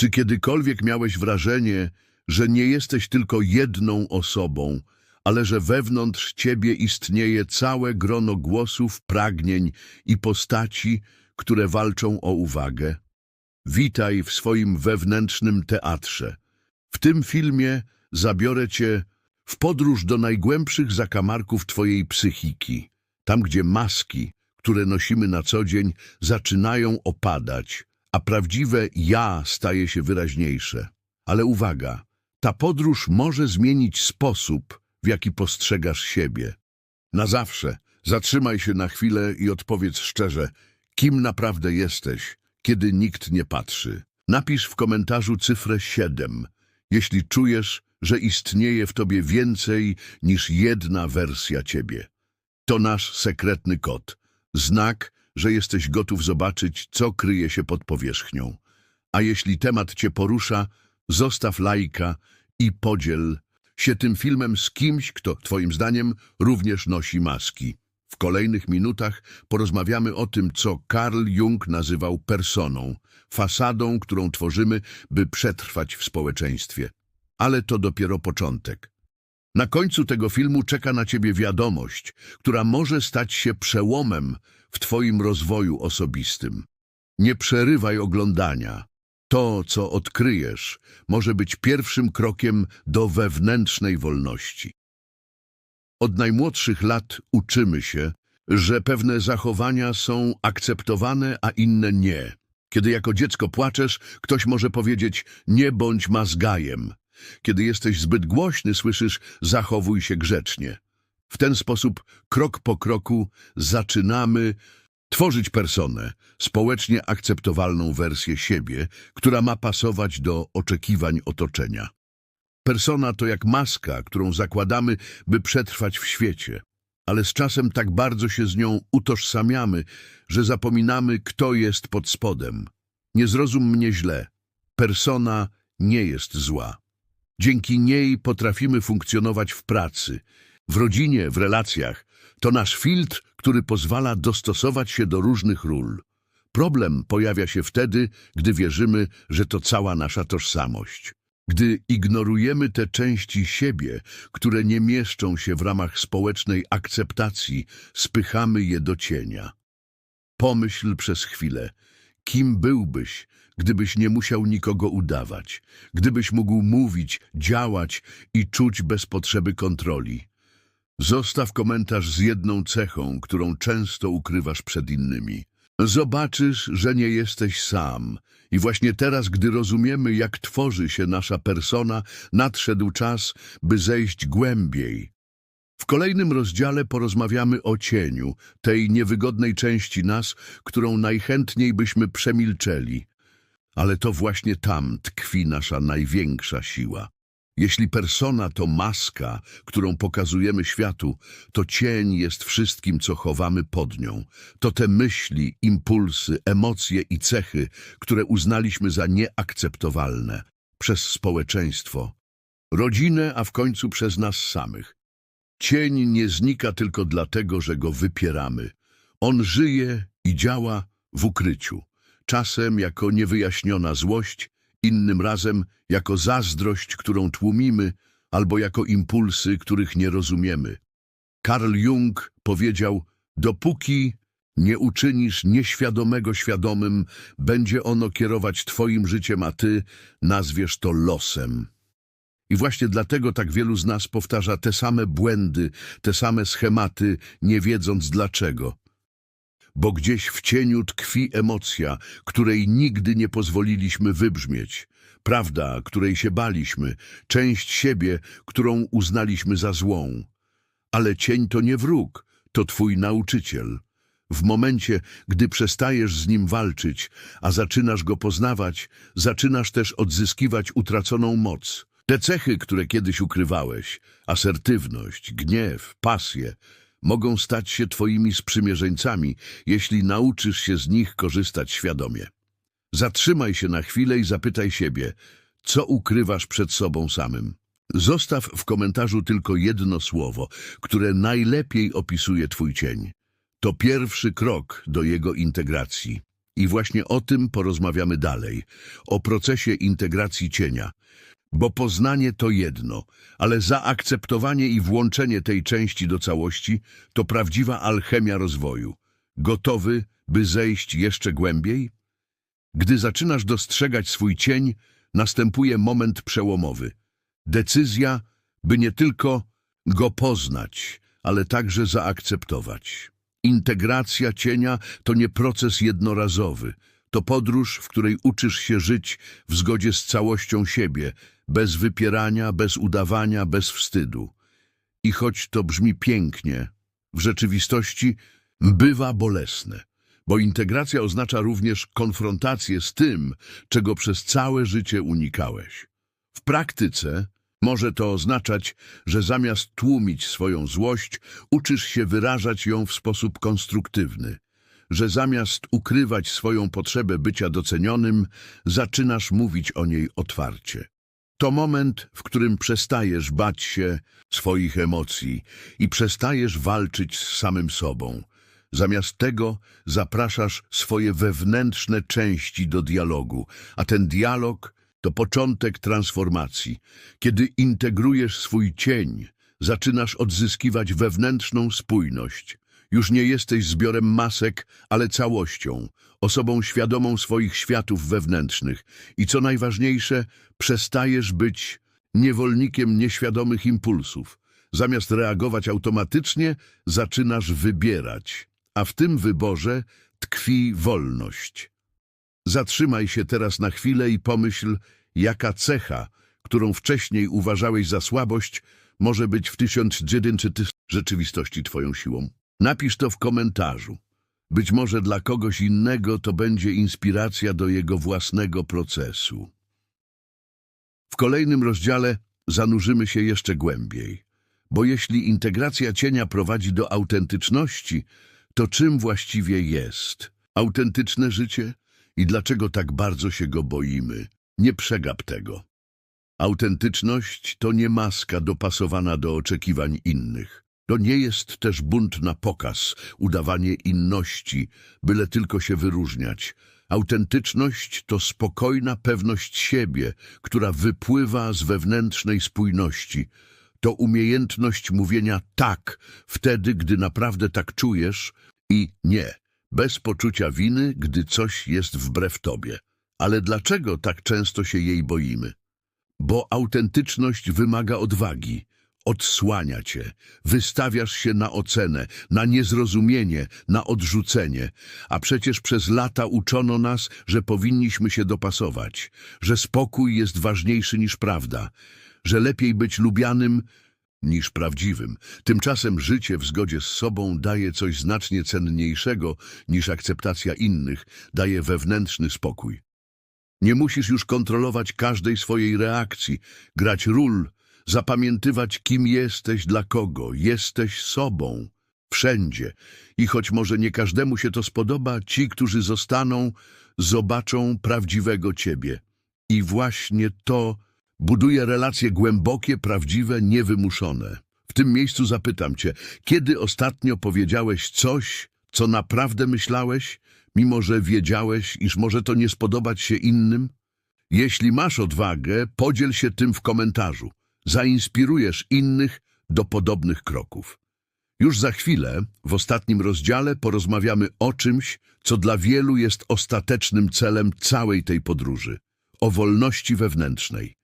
Czy kiedykolwiek miałeś wrażenie, że nie jesteś tylko jedną osobą, ale że wewnątrz ciebie istnieje całe grono głosów, pragnień i postaci, które walczą o uwagę? Witaj w swoim wewnętrznym teatrze. W tym filmie zabiorę cię w podróż do najgłębszych zakamarków twojej psychiki, tam gdzie maski, które nosimy na co dzień, zaczynają opadać, a prawdziwe ja staje się wyraźniejsze. Ale uwaga, ta podróż może zmienić sposób, w jaki postrzegasz siebie. Na zawsze zatrzymaj się na chwilę i odpowiedz szczerze, kim naprawdę jesteś, kiedy nikt nie patrzy. Napisz w komentarzu cyfrę 7, jeśli czujesz, że istnieje w tobie więcej niż jedna wersja ciebie. To nasz sekretny kod, znak, że jesteś gotów zobaczyć, co kryje się pod powierzchnią. A jeśli temat cię porusza, zostaw lajka i podziel się tym filmem z kimś, kto, twoim zdaniem, również nosi maski. W kolejnych minutach porozmawiamy o tym, co Carl Jung nazywał personą, fasadą, którą tworzymy, by przetrwać w społeczeństwie. Ale to dopiero początek. Na końcu tego filmu czeka na ciebie wiadomość, która może stać się przełomem w twoim rozwoju osobistym. Nie przerywaj oglądania. To, co odkryjesz, może być pierwszym krokiem do wewnętrznej wolności. Od najmłodszych lat uczymy się, że pewne zachowania są akceptowane, a inne nie. Kiedy jako dziecko płaczesz, ktoś może powiedzieć nie bądź mazgajem. Kiedy jesteś zbyt głośny, słyszysz zachowuj się grzecznie. W ten sposób, krok po kroku, zaczynamy tworzyć personę, społecznie akceptowalną wersję siebie, która ma pasować do oczekiwań otoczenia. Persona to jak maska, którą zakładamy, by przetrwać w świecie, ale z czasem tak bardzo się z nią utożsamiamy, że zapominamy, kto jest pod spodem. Nie zrozum mnie źle. Persona nie jest zła. Dzięki niej potrafimy funkcjonować w pracy, w rodzinie, w relacjach. To nasz filtr, który pozwala dostosować się do różnych ról. Problem pojawia się wtedy, gdy wierzymy, że to cała nasza tożsamość. Gdy ignorujemy te części siebie, które nie mieszczą się w ramach społecznej akceptacji, spychamy je do cienia. Pomyśl przez chwilę, kim byłbyś, gdybyś nie musiał nikogo udawać, gdybyś mógł mówić, działać i czuć bez potrzeby kontroli. Zostaw komentarz z jedną cechą, którą często ukrywasz przed innymi. Zobaczysz, że nie jesteś sam. I właśnie teraz, gdy rozumiemy, jak tworzy się nasza persona, nadszedł czas, by zejść głębiej. W kolejnym rozdziale porozmawiamy o cieniu, tej niewygodnej części nas, którą najchętniej byśmy przemilczeli. Ale to właśnie tam tkwi nasza największa siła. Jeśli persona to maska, którą pokazujemy światu, to cień jest wszystkim, co chowamy pod nią. To te myśli, impulsy, emocje i cechy, które uznaliśmy za nieakceptowalne przez społeczeństwo, rodzinę, a w końcu przez nas samych. Cień nie znika tylko dlatego, że go wypieramy. On żyje i działa w ukryciu, czasem jako niewyjaśniona złość, innym razem jako zazdrość, którą tłumimy, albo jako impulsy, których nie rozumiemy. Carl Jung powiedział, dopóki nie uczynisz nieświadomego świadomym, będzie ono kierować twoim życiem, a ty nazwiesz to losem. I właśnie dlatego tak wielu z nas powtarza te same błędy, te same schematy, nie wiedząc dlaczego. Bo gdzieś w cieniu tkwi emocja, której nigdy nie pozwoliliśmy wybrzmieć. Prawda, której się baliśmy, część siebie, którą uznaliśmy za złą. Ale cień to nie wróg, to twój nauczyciel. W momencie, gdy przestajesz z nim walczyć, a zaczynasz go poznawać, zaczynasz też odzyskiwać utraconą moc. Te cechy, które kiedyś ukrywałeś, asertywność, gniew, pasję, mogą stać się twoimi sprzymierzeńcami, jeśli nauczysz się z nich korzystać świadomie. Zatrzymaj się na chwilę i zapytaj siebie, co ukrywasz przed sobą samym. Zostaw w komentarzu tylko jedno słowo, które najlepiej opisuje twój cień. To pierwszy krok do jego integracji. I właśnie o tym porozmawiamy dalej, o procesie integracji cienia. Bo poznanie to jedno, ale zaakceptowanie i włączenie tej części do całości to prawdziwa alchemia rozwoju. Gotowy, by zejść jeszcze głębiej? Gdy zaczynasz dostrzegać swój cień, następuje moment przełomowy. Decyzja, by nie tylko go poznać, ale także zaakceptować. Integracja cienia to nie proces jednorazowy. To podróż, w której uczysz się żyć w zgodzie z całością siebie, bez wypierania, bez udawania, bez wstydu. I choć to brzmi pięknie, w rzeczywistości bywa bolesne, bo integracja oznacza również konfrontację z tym, czego przez całe życie unikałeś. W praktyce może to oznaczać, że zamiast tłumić swoją złość, uczysz się wyrażać ją w sposób konstruktywny, że zamiast ukrywać swoją potrzebę bycia docenionym, zaczynasz mówić o niej otwarcie. To moment, w którym przestajesz bać się swoich emocji i przestajesz walczyć z samym sobą. Zamiast tego zapraszasz swoje wewnętrzne części do dialogu, a ten dialog to początek transformacji. Kiedy integrujesz swój cień, zaczynasz odzyskiwać wewnętrzną spójność. Już nie jesteś zbiorem masek, ale całością, osobą świadomą swoich światów wewnętrznych. I co najważniejsze, przestajesz być niewolnikiem nieświadomych impulsów. Zamiast reagować automatycznie, zaczynasz wybierać, a w tym wyborze tkwi wolność. Zatrzymaj się teraz na chwilę i pomyśl, jaka cecha, którą wcześniej uważałeś za słabość, może być w 1900 rzeczywistości twoją siłą. Napisz to w komentarzu. Być może dla kogoś innego to będzie inspiracja do jego własnego procesu. W kolejnym rozdziale zanurzymy się jeszcze głębiej, bo jeśli integracja cienia prowadzi do autentyczności, to czym właściwie jest autentyczne życie i dlaczego tak bardzo się go boimy? Nie przegap tego. Autentyczność to nie maska dopasowana do oczekiwań innych. To nie jest też bunt na pokaz, udawanie inności, byle tylko się wyróżniać. Autentyczność to spokojna pewność siebie, która wypływa z wewnętrznej spójności. To umiejętność mówienia tak, wtedy, gdy naprawdę tak czujesz i nie, bez poczucia winy, gdy coś jest wbrew tobie. Ale dlaczego tak często się jej boimy? Bo autentyczność wymaga odwagi. Odsłania cię, wystawiasz się na ocenę, na niezrozumienie, na odrzucenie. A przecież przez lata uczono nas, że powinniśmy się dopasować, że spokój jest ważniejszy niż prawda, że lepiej być lubianym niż prawdziwym. Tymczasem życie w zgodzie z sobą daje coś znacznie cenniejszego niż akceptacja innych, daje wewnętrzny spokój. Nie musisz już kontrolować każdej swojej reakcji, grać ról, zapamiętywać, kim jesteś, dla kogo. Jesteś sobą. Wszędzie. I choć może nie każdemu się to spodoba, ci, którzy zostaną, zobaczą prawdziwego ciebie. I właśnie to buduje relacje głębokie, prawdziwe, niewymuszone. W tym miejscu zapytam cię, kiedy ostatnio powiedziałeś coś, co naprawdę myślałeś, mimo że wiedziałeś, iż może to nie spodobać się innym? Jeśli masz odwagę, podziel się tym w komentarzu. Zainspirujesz innych do podobnych kroków. Już za chwilę, w ostatnim rozdziale, porozmawiamy o czymś, co dla wielu jest ostatecznym celem całej tej podróży o wolności wewnętrznej.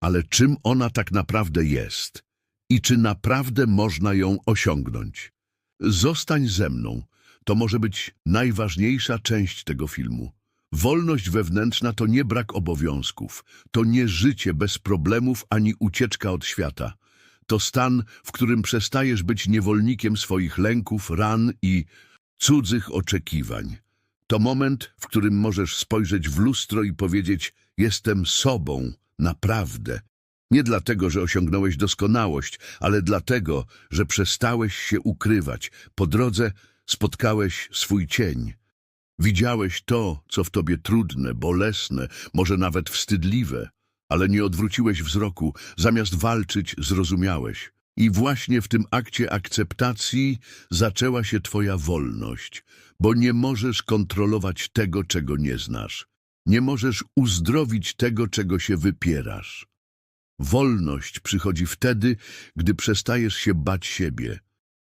Ale czym ona tak naprawdę jest i czy naprawdę można ją osiągnąć? Zostań ze mną. To może być najważniejsza część tego filmu. Wolność wewnętrzna to nie brak obowiązków, to nie życie bez problemów ani ucieczka od świata. To stan, w którym przestajesz być niewolnikiem swoich lęków, ran i cudzych oczekiwań. To moment, w którym możesz spojrzeć w lustro i powiedzieć: Jestem sobą, naprawdę. Nie dlatego, że osiągnąłeś doskonałość, ale dlatego, że przestałeś się ukrywać. Po drodze spotkałeś swój cień. Widziałeś to, co w tobie trudne, bolesne, może nawet wstydliwe, ale nie odwróciłeś wzroku. Zamiast walczyć, zrozumiałeś. I właśnie w tym akcie akceptacji zaczęła się twoja wolność, bo nie możesz kontrolować tego, czego nie znasz. Nie możesz uzdrowić tego, czego się wypierasz. Wolność przychodzi wtedy, gdy przestajesz się bać siebie,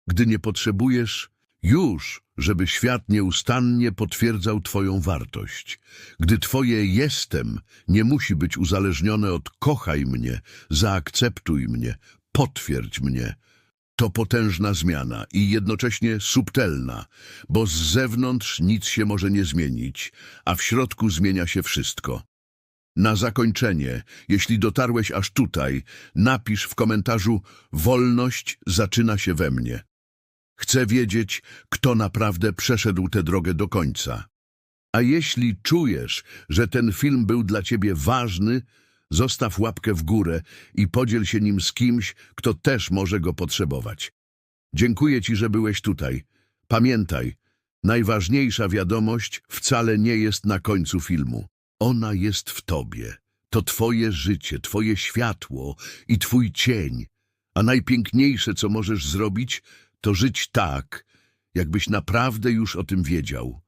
gdy nie potrzebujesz już, żeby świat nieustannie potwierdzał Twoją wartość, gdy Twoje jestem nie musi być uzależnione od kochaj mnie, zaakceptuj mnie, potwierdź mnie. To potężna zmiana i jednocześnie subtelna, bo z zewnątrz nic się może nie zmienić, a w środku zmienia się wszystko. Na zakończenie, jeśli dotarłeś aż tutaj, napisz w komentarzu Wolność zaczyna się we mnie. Chcę wiedzieć, kto naprawdę przeszedł tę drogę do końca. A jeśli czujesz, że ten film był dla ciebie ważny, zostaw łapkę w górę i podziel się nim z kimś, kto też może go potrzebować. Dziękuję ci, że byłeś tutaj. Pamiętaj, najważniejsza wiadomość wcale nie jest na końcu filmu. Ona jest w tobie. To twoje życie, twoje światło i twój cień. A najpiękniejsze, co możesz zrobić, to żyć tak, jakbyś naprawdę już o tym wiedział.